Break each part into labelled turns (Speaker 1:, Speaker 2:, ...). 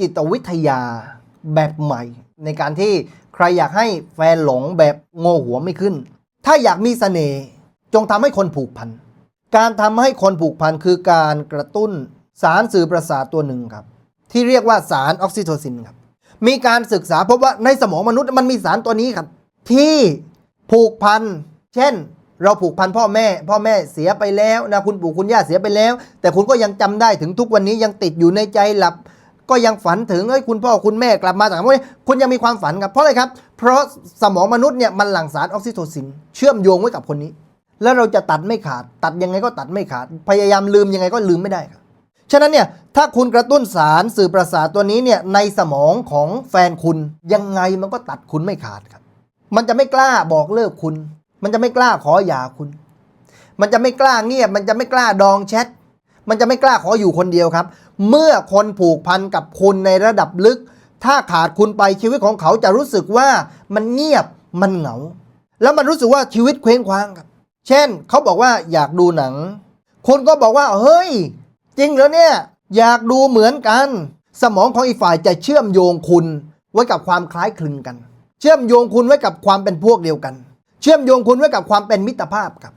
Speaker 1: จิตวิทยาแบบใหม่ ในการที่ใครอยากให้แฟนหลงแบบโง่หัวไม่ขึ้น ถ้าอยากมีเสน่ห์จงทำให้คนผูกพัน การทำให้คนผูกพันคือการกระตุ้นสารสื่อประสาทตัวหนึ่งครับ ที่เรียกว่าสารออกซิโทซินครับ มีการศึกษาพบว่าในสมองมนุษย์มันมีสารตัวนี้ครับ ที่ผูกพัน เช่น เราผูกพันพ่อแม่ พ่อแม่เสียไปแล้วนะคุณปู่คุณย่าเสียไปแล้ว แต่คุณก็ยังจำได้ถึงทุกวันนี้ยังติดอยู่ในใจหลับ ก็ยังฝันถึงเอ้ยคุณพ่อคุณแม่กลับมาจากพวกนี้คุณยังมีความฝันครับ เพราะอะไรครับ เพราะสมองมนุษย์เนี่ยมันหลั่งสารออกซิโทซิน เชื่อมโยงไว้กับคนนี้ แล้วเราจะตัดไม่ขาด ตัดยังไงก็ตัดไม่ขาด พยายามลืมยังไงก็ลืมไม่ได้ครับฉะนั้นเนี่ยถ้าคุณกระตุ้นสารสื่อประสาทตัวนี้เนี่ยในสมองของแฟนคุณยังไงมันก็ตัดคุณไม่ขาดครับ มันจะไม่กล้าบอกเลิกคุณ มันจะไม่กล้าขอหย่าคุณ มันจะไม่กล้าเงียบ มันจะไม่กล้าดองแชท มันจะไม่กล้าขออยู่คนเดียวครับ เมื่อคนผูกพันกับคุณในระดับลึก ถ้าขาดคุณไปชีวิตของเขาจะรู้สึกว่ามันเงียบมันเหงา แล้วมันรู้สึกว่าชีวิตเคว้งคว้างครับ เช่นเขาบอกว่าอยากดูหนังคุณก็บอกว่าเฮ้ย จริงเหรอเนี่ยอยากดูเหมือนกัน สมองของอีกฝ่ายจะเชื่อมโยงคุณไว้กับความคล้ายคลึงกัน เชื่อมโยงคุณไว้กับความเป็นพวกเดียวกัน เชื่อมโยงคุณไว้กับความเป็นมิตรภาพครับ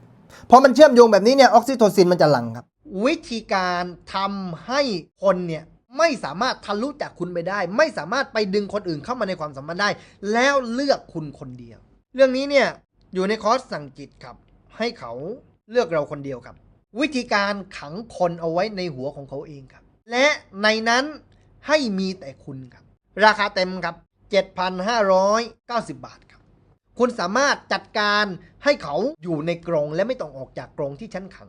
Speaker 1: พอมันเชื่อมโยงแบบนี้เนี่ยออกซิโทซินมันจะหลั่งครับ วิธีการทำให้คนเนี่ยไม่สามารถทะลุจากคุณไปได้ ไม่สามารถไปดึงคนอื่นเข้ามาในความสัมพันธ์ได้ แล้วเลือกคุณคนเดียว เรื่องนี้เนี่ยอยู่ในคอร์สสั่งจิตครับ ให้เขาเลือกเราคนเดียวครับ วิธีการขังคนเอาไว้ในหัวของเขาเองครับ และในนั้นให้มีแต่คุณครับ ราคาเต็มครับ 7,590 บาทครับ คุณสามารถจัดการให้เขาอยู่ในกรงและไม่ต้องออกจากกรงที่ชั้นขัง